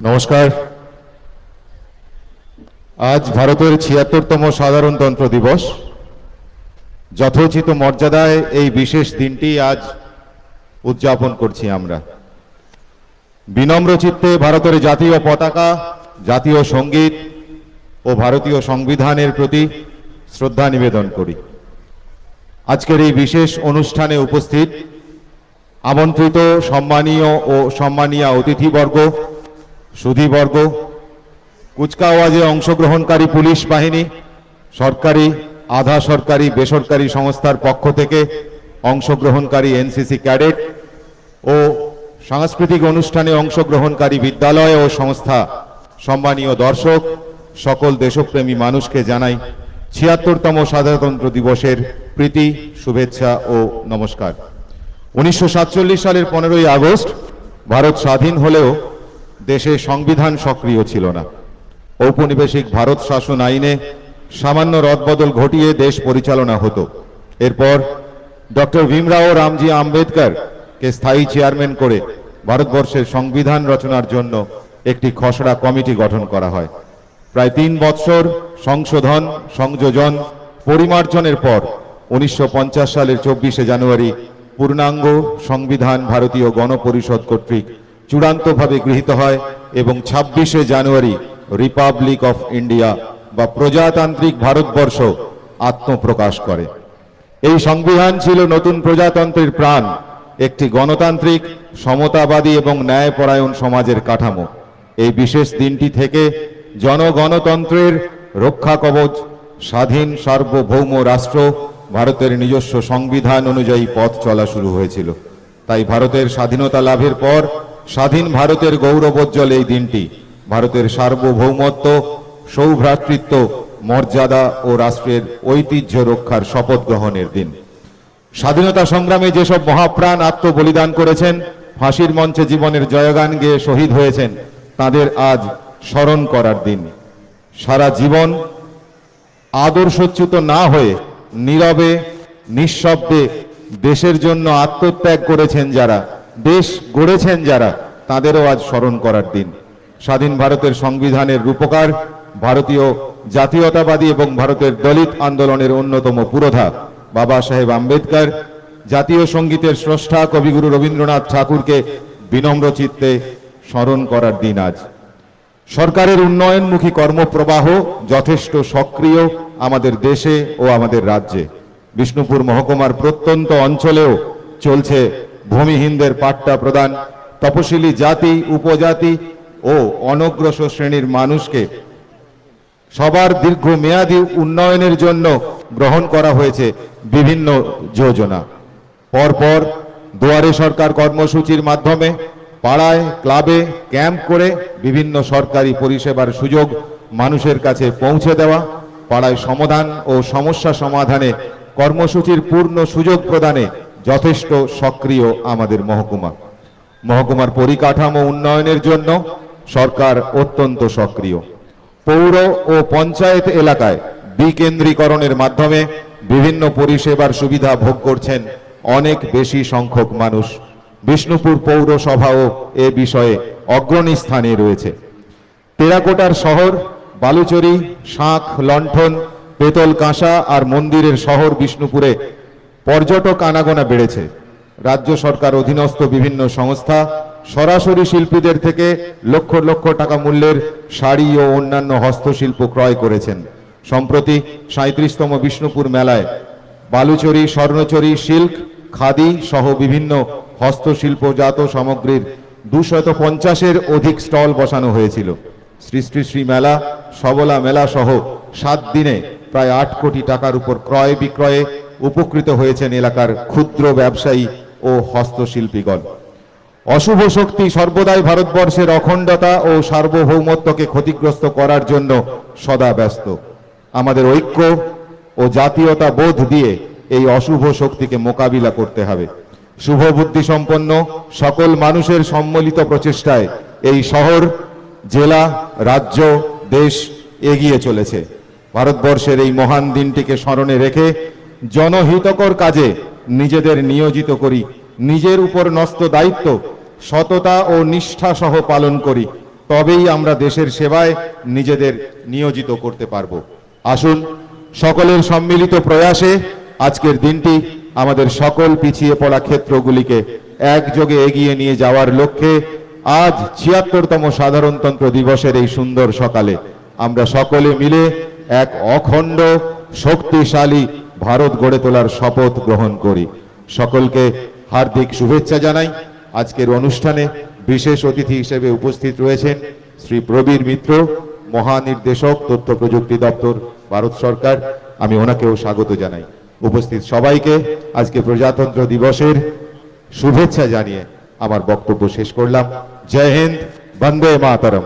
নমস্কার। আজ ভারতের ছিয়াত্তরতম সাধারণতন্ত্র দিবস। যথোচিত মর্যাদায় এই বিশেষ দিনটি আজ উদযাপন করছি আমরা। বিনম্র চিত্তে ভারতের জাতীয় পতাকা, জাতীয় সংগীত ও ভারতীয় সংবিধানের প্রতি শ্রদ্ধা নিবেদন করি। আজকের এই বিশেষ অনুষ্ঠানে উপস্থিত আমন্ত্রিত সম্মানীয় ও সম্মানীয় অতিথিবর্গ সুধীবর্গ, কুচকাওয়াজে অংশগ্রহণকারী পুলিশ বাহিনী, সরকারি, আধা সরকারি, বেসরকারি সংস্থার পক্ষ থেকে অংশগ্রহণকারী এনসিসি ক্যাডেট ও সাংস্কৃতিক অনুষ্ঠানে অংশগ্রহণকারী বিদ্যালয় ও সংস্থা সম্মানীয় দর্শক, সকল দেশপ্রেমী মানুষকে জানাই ছিয়াত্তরতম সাধারণতন্ত্র দিবসের প্রীতি, শুভেচ্ছা ও নমস্কার। উনিশশো সাতচল্লিশ সালের পনেরোই আগস্ট ভারত স্বাধীন হলেও দেশে সংবিধান সক্রিয় ছিল না। ঔপনিবেশিক ভারত শাসন আইনে সামান্য রদবদল ঘটিয়ে দেশ পরিচালনা হতো। এরপর ডক্টর ভীমরাও রামজি আম্বেদকর কে স্থায়ী চেয়ারম্যান করে ভারতবর্ষের সংবিধান রচনার জন্য একটি খসড়া কমিটি গঠন করা হয়। প্রায় তিন বৎসর সংশোধন, সংযোজন, পরিমার্জনের পর উনিশশো পঞ্চাশ সালের চব্বিশে জানুয়ারি পূর্ণাঙ্গ সংবিধান ভারতীয় গণপরিষদ কর্তৃক চূড়ান্তভাবে গৃহীত হয় এবং ছাব্বিশে জানুয়ারি রিপাবলিক অফ ইন্ডিয়া বা প্রজাতান্ত্রিক ভারতবর্ষ আত্মপ্রকাশ করে। এই সংবিধান ছিল নতুন প্রজাতন্ত্রের প্রাণ, একটি গণতান্ত্রিক, সমতাবাদী এবং ন্যায়পরায়ণ সমাজের কাঠামো। এই বিশেষ দিনটি থেকে জনগণতন্ত্রের রক্ষা কবচ, স্বাধীন সার্বভৌম রাষ্ট্র, ভারতের নিজস্ব সংবিধান অনুযায়ী পথ চলা শুরু হয়েছিল। তাই ভারতের স্বাধীনতা লাভের পর স্বাধীন ভারতের গৌরবোজ্জ্বল এই দিনটি, ভারতের সার্বভৌমত্ব, সৌভ্রাতৃত্ব, মর্যাদা ও রাষ্ট্রের ঐতিহ্য রক্ষার শপথ গ্রহণের দিন। স্বাধীনতা সংগ্রামে যেসব মহাপ্রাণ আত্মবলিদান করেছেন, ফাঁসির মঞ্চে জীবনের জয়গান গেয়ে শহীদ হয়েছেন, তাদের আজ স্মরণ করার দিন। সারা জীবন আদর্শচ্যুত না হয়ে, নীরবে, নিঃশব্দে দেশের জন্য আত্মত্যাগ করেছেন যারা দেশ গড়েছেন যারা, তাদেরও আজ স্মরণ করার দিন। স্বাধীন ভারতের সংবিধানের রূপকার, ভারতীয় জাতীয়তাবাদী এবং ভারতের দলিত আন্দোলনের অন্যতম পুরোধা বাবা সাহেব আম্বেদকর, জাতীয় সঙ্গীতের স্রষ্টা কবিগুরু রবীন্দ্রনাথ ঠাকুরকে বিনম্র চিত্তে স্মরণ করার দিন আজ। সরকারের উন্নয়নমুখী কর্মপ্রবাহ যথেষ্ট সক্রিয় আমাদের দেশে ও আমাদের রাজ্যে। বিষ্ণুপুর মহকুমার প্রত্যন্ত অঞ্চলেও চলছে ভূমিহীনদের পাট্টা প্রদান, তপশিলি জাতি, উপজাতি ও অনগ্রসর শ্রেণির মানুষকে সবার দীর্ঘমেয়াদী উন্নয়নের জন্য গ্রহণ করা হয়েছে বিভিন্ন যোজনা। পরপর দুয়ারে সরকার কর্মসূচির মাধ্যমে পাড়ায়, ক্লাবে, ক্যাম্প করে বিভিন্ন সরকারি পরিষেবার সুযোগ মানুষের কাছে পৌঁছে দেওয়া, পাড়ায় সমাধান ও সমস্যা সমাধানে কর্মসূচির পূর্ণ সুযোগ প্রদানে যথেষ্ট সক্রিয় আমাদের মহকুমা। মহকুমার পরিকাঠামো উন্নয়নের জন্য সরকার অত্যন্ত সক্রিয়। পৌর ও পঞ্চায়েত এলাকায় বিকেন্দ্রীকরণের মাধ্যমে বিভিন্ন পরিষেবার সুবিধা ভোগ করছেন অনেক বেশি সংখ্যক মানুষ। বিষ্ণুপুর পৌরসভাও এ বিষয়ে অগ্রণী স্থানে রয়েছে। টেরাকোটার শহর, বালুচরি, শাঁখ, লণ্ঠন, পেতল কাঁসা আর মন্দিরের শহর বিষ্ণুপুরে পর্যটক আনাগোনা বেড়েছে। রাজ্য সরকার অধীনস্থ বিভিন্ন সংস্থা সরাসরি শিল্পীদের থেকে লক্ষ লক্ষ টাকা মূল্যের শাড়ি ও অন্যান্য হস্তশিল্প ক্রয় করেছেন। সম্প্রতি সাঁত্রিশতম বিষ্ণুপুর মেলায় বালুচরি, স্বর্ণচরি, সিল্ক, খাদি সহ বিভিন্ন হস্তশিল্পজাত সামগ্রীর দুশত পঞ্চাশের অধিক স্টল বসানো হয়েছিল। শ্রী শ্রী মেলা, সবলা মেলা সহ সাত দিনে প্রায় আট কোটি টাকার উপর ক্রয় বিক্রয়ে উপকৃত হয়েছেন এলাকার ক্ষুদ্র ব্যবসায়ী ও হস্তশিল্পীগণ। অশুভ শক্তি সর্বদাই ভারতবর্ষের অখণ্ডতা ও সার্বভৌমত্বকে ক্ষতিগ্রস্ত করার জন্য সদা ব্যস্ত। আমাদের ঐক্য ও জাতীয়তা বোধ দিয়ে এই অশুভ শক্তিকে মোকাবিলা করতে হবে। শুভ বুদ্ধি সম্পন্ন সকল মানুষের সম্মিলিত প্রচেষ্টায় এই শহর, জেলা, রাজ্য, দেশ এগিয়ে চলেছে। ভারতবর্ষের এই মহান দিনটিকে স্মরণে রেখে জনহিতকর কাজে নিজেদের নিয়োজিত করি, নিজের উপর ন্যস্ত দায়িত্ব, সততা ও নিষ্ঠা সহ পালন করি, তবেই আমরা দেশের সেবায় নিজেদের নিয়োজিত করতে পারব। আসুন সকলের সম্মিলিত প্রয়াসে আজকের দিনটি আমাদের সকল পিছিয়ে পড়া ক্ষেত্রগুলিকে একযোগে এগিয়ে নিয়ে যাওয়ার লক্ষ্যে আজ ছিয়াত্তরতম সাধারণতন্ত্র দিবসের এই সুন্দর সকালে আমরা সকলে মিলে এক অখণ্ড, শক্তিশালী ভারত গড়ে তোলার শপথ গ্রহণ করি। সকলকে হার্দিক শুভেচ্ছা জানাই। আজকের অনুষ্ঠানে বিশেষ অতিথি হিসেবে উপস্থিত রয়েছেন শ্রী প্রবীর মিত্র, মহানির্দেশক, তথ্য প্রযুক্তি দপ্তর, ভারত সরকার। আমি ওনাকেও স্বাগত জানাই। উপস্থিত সবাইকে আজকে প্রজাতন্ত্র দিবসের শুভেচ্ছা জানিয়ে আমার বক্তব্য শেষ করলাম। জয় হিন্দ, বন্দে মাতরম।